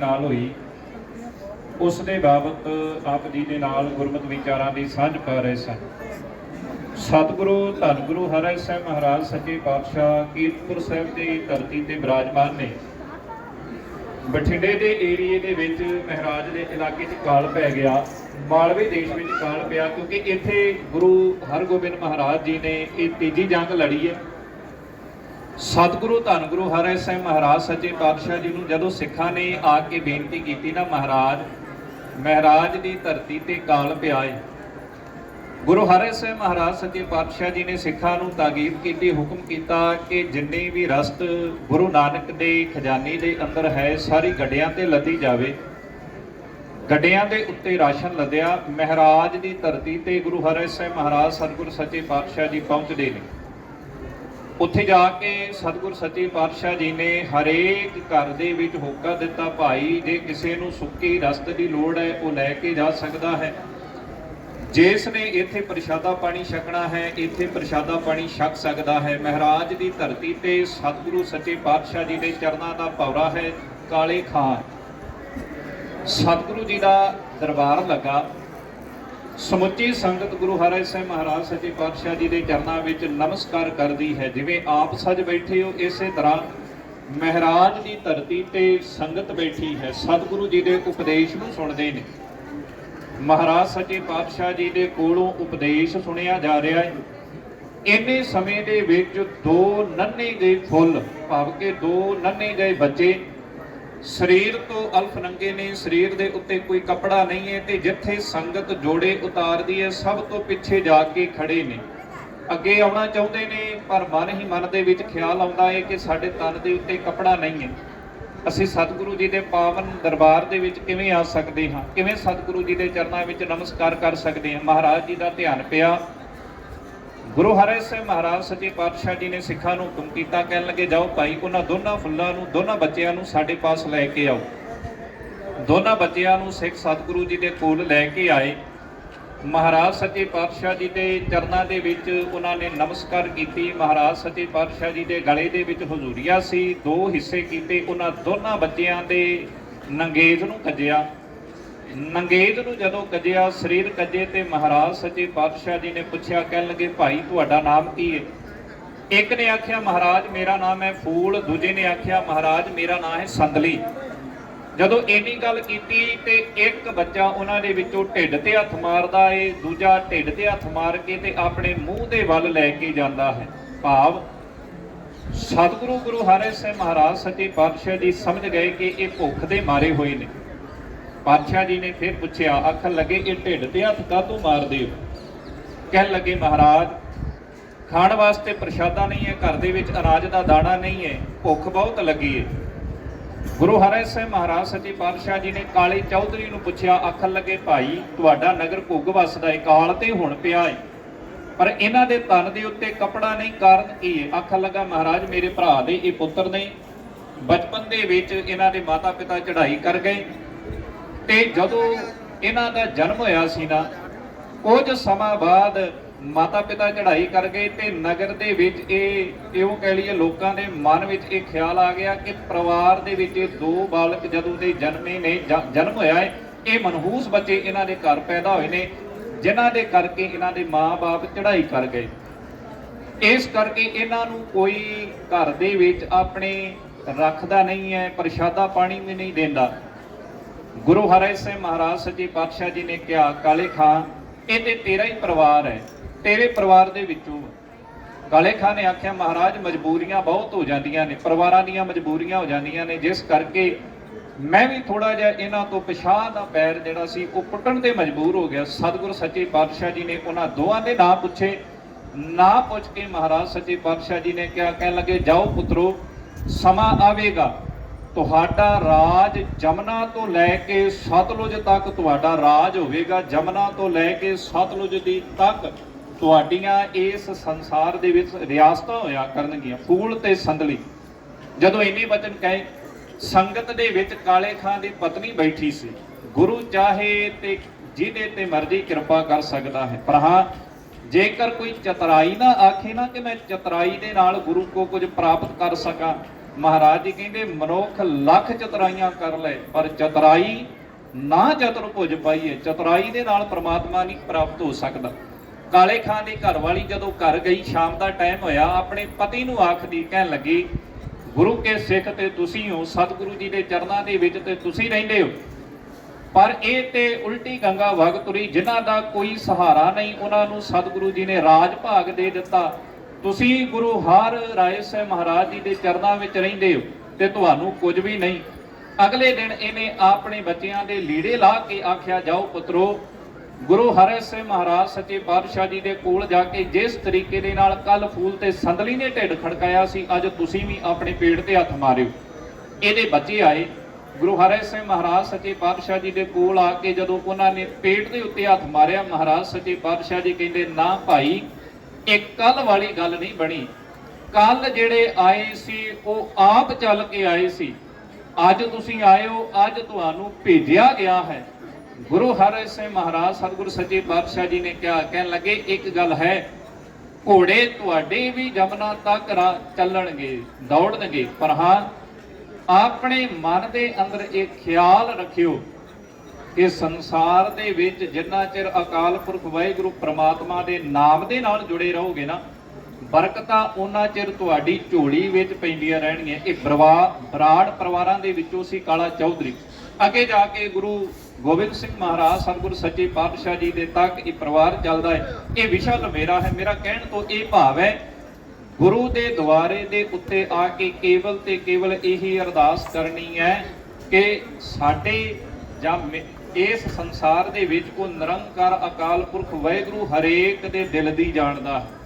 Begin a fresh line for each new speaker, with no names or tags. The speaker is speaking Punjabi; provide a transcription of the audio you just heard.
ਨਾਲ ਹੋਈ। ਉਸ ਦੇ ਬਾਬਤ ਆਪ ਜੀ ਦੇ ਨਾਲ ਗੁਰਮਤਿ ਵਿਚਾਰਾਂ ਦੀ ਸਾਂਝ ਪਾ ਰਹੇ ਸਨ। ਸਤਿਗੁਰੂ ਧੰਨ ਗੁਰੂ ਹਰਿ ਸਾਹਿਬ ਮਹਾਰਾਜ, ਸੱਚੇ ਪਾਤਸ਼ਾਹ ਕੀਰਤਪੁਰ ਸਾਹਿਬ ਦੀ ਧਰਤੀ ਤੇ ਬਿਰਾਜਮਾਨ ਨੇ। ਬਠਿੰਡੇ ਦੇ ਏਰੀਏ ਦੇ ਵਿੱਚ ਮਹਾਰਾਜ ਦੇ ਇਲਾਕੇ 'ਚ ਕਾਲ ਪੈ ਗਿਆ। ਮਾਲਵੇ ਦੇਸ਼ ਵਿੱਚ ਕਾਲ ਪਿਆ ਕਿਉਂਕਿ ਇੱਥੇ ਗੁਰੂ ਹਰਗੋਬਿੰਦ ਮਹਾਰਾਜ ਜੀ ਨੇ ਇਹ ਤੀਜੀ ਜੰਗ ਲੜੀ ਹੈ। ਸਤਿਗੁਰੂ ਧੰਨ ਗੁਰੂ ਹਰਿ ਸਿੰਘ ਮਹਾਰਾਜ, ਸੱਚੇ ਪਾਤਸ਼ਾਹ ਜੀ ਨੂੰ ਜਦੋਂ ਸਿੱਖਾਂ ਨੇ ਆ ਕੇ ਬੇਨਤੀ ਕੀਤੀ ਨਾ, ਮਹਾਰਾਜ ਮਹਾਰਾਜ ਦੀ ਧਰਤੀ ਤੇ ਕਾਲ ਪਿਆ ਏ ਗੁਰੂ ਹਰਿ ਸਿੰਘ ਮਹਾਰਾਜ, ਸੱਚੇ ਪਾਤਸ਼ਾਹ ਜੀ ਨੇ ਸਿੱਖਾਂ ਨੂੰ ਤਾਕੀਦ ਕੀਤੀ, ਹੁਕਮ ਕੀਤਾ ਕਿ ਜਿੰਨੇ ਵੀ ਰਸਤ ਗੁਰੂ ਨਾਨਕ ਦੇ ਖਜ਼ਾਨੇ ਦੇ ਅੰਦਰ ਹੈ, ਸਾਰੀ ਗੱਡਿਆਂ ਤੇ ਲੱਦੀ ਜਾਵੇ। ਗੱਡਿਆਂ ਦੇ ਉੱਤੇ ਰਾਸ਼ਨ ਲੱਦਿਆ, ਮਹਾਰਾਜ ਦੀ ਧਰਤੀ ਤੇ ਗੁਰੂ ਹਰਿ ਸਿੰਘ ਮਹਾਰਾਜ, ਸਤਿਗੁਰ, ਸੱਚੇ ਪਾਤਸ਼ਾਹ ਜੀ ਪਹੁੰਚਦੇ ਨੇ। ਉੱਥੇ ਜਾ ਕੇ ਸਤਿਗੁਰ ਸੱਚੇ ਪਾਤਸ਼ਾਹ ਜੀ ਨੇ ਹਰੇਕ ਘਰ ਦੇ ਵਿੱਚ ਹੋਕਾ ਦਿੱਤਾ, ਭਾਈ, ਜੇ ਕਿਸੇ ਨੂੰ ਸੁੱਕੀ ਰਸਤ ਦੀ ਲੋੜ ਹੈ, ਉਹ ਲੈ ਕੇ ਜਾ ਸਕਦਾ ਹੈ। ਜਿਸ ਨੇ ਇੱਥੇ ਪ੍ਰਸ਼ਾਦਾ ਪਾਣੀ ਛਕਣਾ ਹੈ, ਇੱਥੇ ਪ੍ਰਸ਼ਾਦਾ ਪਾਣੀ ਛਕ ਸਕਦਾ ਹੈ। ਮਹਾਰਾਜ ਦੀ ਧਰਤੀ ਤੇ ਸਤਿਗੁਰੂ ਸੱਚੇ ਪਾਤਸ਼ਾਹ ਜੀ ਦੇ ਚਰਨਾਂ ਦਾ ਪੌਰਾ ਹੈ, ਕਾਲੇ ਖਾਂ ਸਤਿਗੁਰੂ ਜੀ ਦਾ ਦਰਬਾਰ ਲੱਗਾ। ਸਮੁੱਚੀ ਸੰਗਤ ਗੁਰੂ ਹਰਿ ਸਾਹਿਬ ਮਹਾਰਾਜ ਸੱਚੇ ਪਾਤਸ਼ਾਹ ਜੀ ਦੇ ਚਰਨਾਂ ਵਿੱਚ ਨਮਸਕਾਰ ਕਰਦੀ ਹੈ। ਜਿਵੇਂ ਆਪ ਸੱਜ ਬੈਠੇ ਹੋ, ਇਸੇ ਤਰ੍ਹਾਂ ਮਹਾਰਾਜ ਦੀ ਧਰਤੀ ਤੇ ਸੰਗਤ ਬੈਠੀ ਹੈ। ਸਤਿਗੁਰੂ ਜੀ ਦੇ ਉਪਦੇਸ਼ ਨੂੰ ਸੁਣਦੇ ਨੇ। ਮਹਾਰਾਜ ਸੱਚੇ ਪਾਤਸ਼ਾਹ ਜੀ ਦੇ ਕੋਲੋਂ ਉਪਦੇਸ਼ ਸੁਣਿਆ ਜਾ ਰਿਹਾ ਹੈ। ਇੰਨੇ ਸਮੇਂ ਦੇ ਵਿੱਚ ਦੋ ਨੰਨੇ ਗਏ ਫੁੱਲ, ਭਾਵ ਕਿ ਦੋ ਨੰਨੇ ਗਏ ਬੱਚੇ ਸਰੀਰ ਤੋਂ ਅਲਫ ਨੰਗੇ ਨੇ, ਸਰੀਰ ਦੇ ਉੱਤੇ ਕੋਈ ਕੱਪੜਾ ਨਹੀਂ ਹੈ ਤੇ ਜਿੱਥੇ ਸੰਗਤ ਜੋੜੇ ਉਤਾਰਦੀ ਹੈ, ਸਭ ਤੋਂ ਪਿੱਛੇ ਜਾ ਕੇ ਖੜੇ ਨੇ। ਅੱਗੇ ਆਉਣਾ ਚਾਹੁੰਦੇ ਨੇ, ਪਰ ਮਨ ਹੀ ਮਨ ਦੇ ਵਿੱਚ ਖਿਆਲ ਆਉਂਦਾ ਹੈ ਕਿ ਸਾਡੇ ਤਨ ਦੇ ਉੱਤੇ ਕੱਪੜਾ ਨਹੀਂ ਹੈ। ਅਸੀਂ ਸਤਿਗੁਰੂ ਜੀ ਦੇ ਪਾਵਨ ਦਰਬਾਰ ਦੇ ਵਿੱਚ ਕਿਵੇਂ ਆ ਸਕਦੇ ਹਾਂ? ਕਿਵੇਂ ਸਤਿਗੁਰੂ ਜੀ ਦੇ ਚਰਨਾਂ ਵਿੱਚ ਨਮਸਕਾਰ ਕਰ ਸਕਦੇ ਹਾਂ? ਮਹਾਰਾਜ ਜੀ ਦਾ ਧਿਆਨ ਪਿਆ। ਗੁਰੂ ਹਰਿ ਸਿੰਘ ਮਹਾਰਾਜ, ਸੱਚੇ ਪਾਤਸ਼ਾਹ ਜੀ ਨੇ ਸਿੱਖਾਂ ਨੂੰ ਹੁਕਮ ਕੀਤਾ, ਕਹਿਣ ਲੱਗੇ, ਜਾਓ ਭਾਈ, ਉਹਨਾਂ ਦੋਨਾਂ ਫੁੱਲਾਂ ਨੂੰ, ਦੋਨਾਂ ਬੱਚਿਆਂ ਨੂੰ ਸਾਡੇ ਪਾਸ ਲੈ ਕੇ ਆਓ। ਦੋਨਾਂ ਬੱਚਿਆਂ ਨੂੰ ਸਿੱਖ ਸਤਿਗੁਰੂ ਜੀ ਦੇ ਕੋਲ ਲੈ ਕੇ ਆਏ। ਮਹਾਰਾਜ, ਸੱਚੇ ਪਾਤਸ਼ਾਹ ਜੀ ਦੇ ਚਰਨਾਂ ਦੇ ਵਿੱਚ ਉਹਨਾਂ ਨੇ ਨਮਸਕਾਰ ਕੀਤੀ। ਮਹਾਰਾਜ, ਸੱਚੇ ਪਾਤਸ਼ਾਹ ਜੀ ਦੇ ਗਲੇ ਦੇ ਵਿੱਚ ਹਜ਼ੂਰੀਆ ਸੀ। ਦੋ ਹਿੱਸੇ ਕੀਤੇ, ਉਹਨਾਂ ਦੋਨਾਂ ਬੱਚਿਆਂ ਦੇ ਨੰਗੇਜ ਨੂੰ ਖੱਜਿਆ। ਨੰਗੇਜ ਨੂੰ ਜਦੋਂ ਕੱਜਿਆ, ਸਰੀਰ ਕੱਜੇ ਤੇ ਮਹਾਰਾਜ ਸੱਚੇ ਪਾਤਸ਼ਾਹ ਜੀ ਨੇ ਪੁੱਛਿਆ, ਕਹਿਣ ਲੱਗੇ, ਭਾਈ, ਤੁਹਾਡਾ ਨਾਮ ਕੀ ਹੈ ਇੱਕ ਨੇ ਆਖਿਆ, ਮਹਾਰਾਜ, ਮੇਰਾ ਨਾਮ ਹੈ ਫੂਲ। ਦੂਜੇ ਨੇ ਆਖਿਆ, ਮਹਾਰਾਜ, ਮੇਰਾ ਨਾਮ ਹੈ ਸੰਦਲੀ। ਜਦੋਂ ਇੰਨੀ ਗੱਲ ਕੀਤੀ ਤੇ ਇੱਕ ਬੱਚਾ ਉਹਨਾਂ ਦੇ ਵਿੱਚੋਂ ਢਿੱਡ ਤੇ ਹੱਥ ਮਾਰਦਾ ਏ, ਦੂਜਾ ਢਿੱਡ ਤੇ ਹੱਥ ਮਾਰ ਕੇ ਤੇ ਆਪਣੇ ਮੂੰਹ ਦੇ ਵੱਲ ਲੈ ਕੇ ਜਾਂਦਾ ਹੈ। ਭਾਵ, ਸਤਿਗੁਰੂ ਗੁਰੂ ਹਰਿ ਸਿੰਘ ਮਹਾਰਾਜ ਸੱਚੇ ਪਾਤਸ਼ਾਹ ਜੀ ਸਮਝ ਗਏ ਕਿ ਇਹ ਭੁੱਖ ਦੇ ਮਾਰੇ ਹੋਏ ਨੇ। ਪਾਤਸ਼ਾਹ ਜੀ ਨੇ ਫਿਰ ਪੁੱਛਿਆ, ਆਖਣ ਲੱਗੇ, ਇਹ ਢਿੱਡ ਤੇ ਹੱਥ ਕਾਹਤੋਂ ਮਾਰਦੇ ਹੋ? ਕਹਿਣ ਲੱਗੇ, ਮਹਾਰਾਜ, ਖਾਣ ਵਾਸਤੇ ਪ੍ਰਸ਼ਾਦਾ ਨਹੀਂ ਹੈ, ਘਰ ਦੇ ਵਿੱਚ ਅਨਾਜ ਦਾ ਦਾਣਾ ਨਹੀਂ ਹੈ, ਭੁੱਖ ਬਹੁਤ ਲੱਗੀ ਹੈ ਗੁਰੂ ਹਰਿ ਸਾਹਿਬ ਮਹਾਰਾਜ ਸੱਚੇ ਪਾਤਸ਼ਾਹ ਜੀ ਨੇ ਕਾਲੇ ਚੌਧਰੀ ਨੂੰ ਪੁੱਛਿਆ, ਆਖਣ ਲੱਗੇ, ਭਾਈ, ਤੁਹਾਡਾ ਨਗਰ ਘੁੱਗ ਵਸਦਾ ਹੈ ਕਾਲ ਤੇ ਹੁਣ ਪਿਆ ਹੈ ਪਰ ਇਹਨਾਂ ਦੇ ਤਨ ਦੇ ਉੱਤੇ ਕਪੜਾ ਨਹੀਂ, ਕਾਰਨ ਕੀ ਹੈ ਆਖਣ ਲੱਗਾ, ਮਹਾਰਾਜ, ਮੇਰੇ ਭਰਾ ਦੇ ਇਹ ਪੁੱਤਰ ਨੇ ਬਚਪਨ ਦੇ ਵਿੱਚ ਇਹਨਾਂ ਦੇ ਮਾਤਾ ਪਿਤਾ ਚੜ੍ਹਾਈ ਕਰ ਗਏ। ਤੇ ਜਦੋਂ ਇਹਨਾਂ ਦਾ ਜਨਮ ਹੋਇਆ ਸੀ ਨਾ, ਕੁਝ ਸਮਾਂ ਬਾਅਦ ਮਾਤਾ ਪਿਤਾ ਚੜ੍ਹਾਈ ਕਰ ਗਏ ਤੇ ਨਗਰ ਦੇ ਵਿੱਚ ਇਹ ਇਉਂ ਕਹਿ ਲਈਏ ਲੋਕਾਂ ਦੇ ਮਨ ਵਿੱਚ ਇਹ ਖਿਆਲ ਆ ਗਿਆ ਕਿ ਪਰਿਵਾਰ ਦੇ ਵਿੱਚ ਇਹ ਦੋ ਬਾਲਕ ਜਦੋਂ ਦੇ ਜਨਮੇ ਨੇ ਜਨਮ ਹੋਇਆ ਹੈ, ਇਹ ਮਨਹੂਸ ਬੱਚੇ ਇਹਨਾਂ ਦੇ ਘਰ ਪੈਦਾ ਹੋਏ ਨੇ, ਜਿਨ੍ਹਾਂ ਦੇ ਕਰਕੇ ਇਹਨਾਂ ਦੇ ਮਾਪੇ ਚੜ੍ਹਾਈ ਕਰ ਗਏ। ਇਸ ਕਰਕੇ ਇਹਨਾਂ ਨੂੰ ਕੋਈ ਘਰ ਦੇ ਵਿੱਚ ਆਪਣੇ ਰੱਖਦਾ ਨਹੀਂ ਹੈ, ਪ੍ਰਸ਼ਾਦਾ ਪਾਣੀ ਵੀ ਨਹੀਂ ਦਿੰਦਾ। ਗੁਰੂ ਹਰਿ ਸਿੰਘ ਮਹਾਰਾਜ ਸੱਚੇ ਪਾਤਸ਼ਾਹ ਜੀ ਨੇ ਕਿਹਾ, ਕਾਲੇ ਖਾਂ ਇਹ ਤੇ ਤੇਰਾ ਹੀ ਪਰਿਵਾਰ ਹੈ, ਤੇਰੇ ਪਰਿਵਾਰ ਦੇ ਵਿੱਚੋਂ ਕਾਲੇ ਖਾਂ ਨੇ ਆਖਿਆ, ਮਹਾਰਾਜ, ਮਜਬੂਰੀਆਂ ਬਹੁਤ ਹੋ ਜਾਂਦੀਆਂ ਨੇ, ਪਰਿਵਾਰਾਂ ਦੀਆਂ ਮਜਬੂਰੀਆਂ ਹੋ ਜਾਂਦੀਆਂ ਨੇ, ਜਿਸ ਕਰਕੇ ਮੈਂ ਵੀ ਥੋੜਾ ਜਿਹਾ ਇਹਨਾਂ ਤੋਂ ਪਿਛਾਹ ਦਾ ਪੈਰ ਜਿਹੜਾ ਸੀ, ਉਹ ਪੁੱਟਣ ਤੇ ਮਜਬੂਰ ਹੋ ਗਿਆ। ਸਤਿਗੁਰ ਸੱਚੇ ਪਾਤਸ਼ਾਹ ਜੀ ਨੇ ਉਹਨਾਂ ਦੋਵਾਂ ਦੇ ਨਾਂ ਪੁੱਛੇ। ਨਾ ਪੁੱਛ ਕੇ ਮਹਾਰਾਜ ਸੱਚੇ ਪਾਤਸ਼ਾਹ ਜੀ ਨੇ ਕਿਹਾ, ਕਹਿਣ ਲੱਗੇ, ਜਾਓ ਪੁੱਤਰੋ, ਸਮਾਂ ਆਵੇਗਾ। ਤੁਹਾਡਾ ਰਾਜ ਜਮਨਾ ਤੋਂ ਲੈ ਕੇ ਸਤਲੁਜ ਤੱਕ ਤੁਹਾਡਾ ਰਾਜ ਹੋਵੇਗਾ। ਜਮਨਾ ਤੋਂ ਲੈ ਕੇ ਸਤਲੁਜ ਦੀ ਤੱਕ ਤੁਹਾਡੀਆਂ ਇਸ ਸੰਸਾਰ ਦੇ ਵਿੱਚ ਰਿਆਸਤਾਂ ਹੋਇਆ ਕਰਨਗੀਆਂ, ਫੂਲ ਤੇ ਸੰਦਲੀ। ਜਦੋਂ ਇੰਨੇ ਵਚਨ ਕਹੇ, ਸੰਗਤ ਦੇ ਵਿੱਚ ਕਾਲੇ ਖਾਂ ਦੀ ਪਤਨੀ ਬੈਠੀ ਸੀ। ਗੁਰੂ ਚਾਹੇ ਤੇ ਜਿਹਦੇ ਤੇ ਮਰਜ਼ੀ ਕਿਰਪਾ ਕਰ ਸਕਦਾ ਹੈ। ਪਰ ਹਾਂ, ਜੇਕਰ ਕੋਈ ਚਤਰਾਈ ਨਾ ਆਖੇ ਨਾ ਕਿ ਮੈਂ ਚਤਰਾਈ ਦੇ ਨਾਲ ਗੁਰੂ ਕੋ ਕੁਝ ਪ੍ਰਾਪਤ ਕਰ ਸਕਾਂ ਮਹਾਰਾਜ ਜੀ ਕਹਿੰਦੇ, ਮਨੁੱਖ ਲੱਖ ਚਤਰਾਈਆਂ ਕਰ ਲਏ, ਪਰ ਚਤਰਾਈ ਨਾ ਚਤੁਰ ਭੁਜ ਪਾਈਏ। ਚਤੁਰਾਈ ਦੇ ਨਾਲ ਪ੍ਰਮਾਤਮਾ ਨਹੀਂ ਪ੍ਰਾਪਤ ਹੋ ਸਕਦਾ। ਕਾਲੇ ਖਾਨ ਦੀ ਘਰ ਵਾਲੀ ਜਦੋਂ ਘਰ ਗਈ, ਸ਼ਾਮ ਦਾ ਟਾਈਮ ਹੋਇਆ, ਆਪਣੇ ਪਤੀ ਨੂੰ ਆਖਦੀ, ਕਹਿਣ ਲੱਗੀ, ਗੁਰੂ ਕੇ ਸਿੱਖ ਤੇ ਤੁਸੀਂ ਹੋ, ਸਤਿਗੁਰੂ ਜੀ ਦੇ ਚਰਨਾਂ ਦੇ ਵਿੱਚ ਤੇ ਤੁਸੀਂ ਰਹਿੰਦੇ ਹੋ। ਪਰ ਇਹ ਤੇ ਉਲਟੀ ਗੰਗਾ ਵਗ ਤੁਰੀ, ਜਿਨ੍ਹਾਂ ਦਾ ਕੋਈ ਸਹਾਰਾ ਨਹੀਂ, ਉਹਨਾਂ ਨੂੰ ਸਤਿਗੁਰੂ ਜੀ ਨੇ ਰਾਜ ਭਾਗ ਦੇ ਦਿੱਤਾ। ਤੁਸੀਂ ਗੁਰੂ ਹਰ ਰਾਏ ਸਾਹਿਬ ਮਹਾਰਾਜ ਜੀ ਦੇ ਚਰਨਾਂ ਵਿੱਚ ਰਹਿੰਦੇ ਹੋ ਤੇ ਤੁਹਾਨੂੰ ਕੁਝ ਵੀ ਨਹੀਂ। ਅਗਲੇ ਦਿਨ ਇਹਨੇ ਆਪਣੇ ਬੱਚਿਆਂ ਦੇ ਲੀੜੇ ਲਾ ਕੇ ਆਖਿਆ, ਜਾਓ ਪੁੱਤਰੋ, ਗੁਰੂ ਹਰਿ ਸਿੰਘ ਮਹਾਰਾਜ ਸੱਚੇ ਪਾਤਸ਼ਾਹ ਜੀ ਦੇ ਕੋਲ ਜਾ ਕੇ ਜਿਸ ਤਰੀਕੇ ਦੇ ਨਾਲ ਕੱਲ ਫੂਲ ਤੇ ਸੰਦਲੀ ਨੇ ਢਿੱਡ ਖੜਕਾਇਆ ਸੀ, ਅੱਜ ਤੁਸੀਂ ਵੀ ਆਪਣੇ ਪੇਟ ਤੇ ਹੱਥ ਮਾਰਿਓ। ਇਹਦੇ ਬੱਚੇ ਆਏ। ਗੁਰੂ ਹਰਿ ਸਿੰਘ ਮਹਾਰਾਜ ਸੱਚੇ ਪਾਤਸ਼ਾਹ ਜੀ ਦੇ ਕੋਲ ਆ ਕੇ ਜਦੋਂ ਉਹਨਾਂ ਨੇ ਪੇਟ ਦੇ ਉੱਤੇ ਹੱਥ ਮਾਰਿਆ, ਮਹਾਰਾਜ ਸੱਚੇ ਪਾਤਸ਼ਾਹ ਜੀ ਕਹਿੰਦੇ, ਨਾ ਭਾਈ ਇਹ ਕੱਲ ਵਾਲੀ ਗੱਲ ਨਹੀਂ ਬਣੀ। ਕੱਲ ਜਿਹੜੇ ਆਏ ਸੀ, ਉਹ ਆਪ ਚੱਲ ਕੇ ਆਏ ਸੀ। ਅੱਜ ਤੁਸੀਂ ਆਏ ਹੋ ਅੱਜ ਤੁਹਾਨੂੰ ਭੇਜਿਆ ਗਿਆ ਹੈ। ਗੁਰੂ ਹਰਿ ਸਿੰਘ ਮਹਾਰਾਜ, ਸਤਿਗੁਰੂ ਸੱਚੇ ਪਾਤਸ਼ਾਹ ਜੀ ਨੇ ਕਿਹਾ, ਕਹਿਣ ਲੱਗੇ, ਇੱਕ ਗੱਲ ਹੈ, ਘੋੜੇ ਤੁਹਾਡੇ ਵੀ ਜਮਨਾ ਤੱਕ ਚੱਲਣਗੇ, ਦੌੜਨਗੇ। ਪਰ ਹਾਂ, ਆਪਣੇ ਮਨ ਦੇ ਅੰਦਰ ਇਹ ਖਿਆਲ ਰੱਖਿਓ। ਇਹ ਸੰਸਾਰ ਦੇ ਵਿੱਚ ਜਿੰਨਾ ਚਿਰ ਅਕਾਲ ਪੁਰਖ ਵਾਹਿਗੁਰੂ ਪ੍ਰਮਾਤਮਾ ਦੇ ਨਾਮ ਦੇ ਨਾਲ ਜੁੜੇ ਰਹੋਗੇ ਨਾ, ਬਰਕਤਾਂ ਉਹਨਾਂ ਚਿਰ ਤੁਹਾਡੀ ਝੋਲੀ ਵਿੱਚ ਪੈਂਦੀਆਂ ਰਹਿਣਗੀਆਂ। ਇਹ ਬਰਵਾ, ਬਰਾੜ ਪਰਿਵਾਰਾਂ ਦੇ ਵਿੱਚੋਂ ਸੀ ਕਾਲਾ ਚੌਧਰੀ। ਅੱਗੇ ਜਾ ਕੇ ਗੁਰੂ ਗੋਬਿੰਦ ਸਿੰਘ ਮਹਾਰਾਜ, ਸਤਿਗੁਰੂ ਸੱਚੇ ਪਾਤਸ਼ਾਹ ਜੀ ਦੇ ਤੱਕ ਇਹ ਪਰਿਵਾਰ ਚੱਲਦਾ ਹੈ। ਇਹ ਵਿਸ਼ਾ ਲਵੇਰਾ ਹੈ। ਮੇਰਾ ਕਹਿਣ ਤੋਂ ਇਹ ਭਾਵ ਹੈ, ਗੁਰੂ ਦੇ ਦੁਆਰੇ ਦੇ ਉੱਤੇ ਆ ਕੇ ਕੇਵਲ ਤੇ ਕੇਵਲ ਇਹੀ ਅਰਦਾਸ ਕਰਨੀ ਹੈ ਕਿ ਸਾਡੇ ਜਾਂ ਮੇ- ਇਸ ਸੰਸਾਰ ਦੇ ਵਿੱਚ ਕੋ ਨਿਰੰਕਾਰ ਅਕਾਲ ਪੁਰਖ ਵਾਹਿਗੁਰੂ ਹਰੇਕ ਦੇ ਦਿਲ ਦੀ ਜਾਣਦਾ। ਹੈ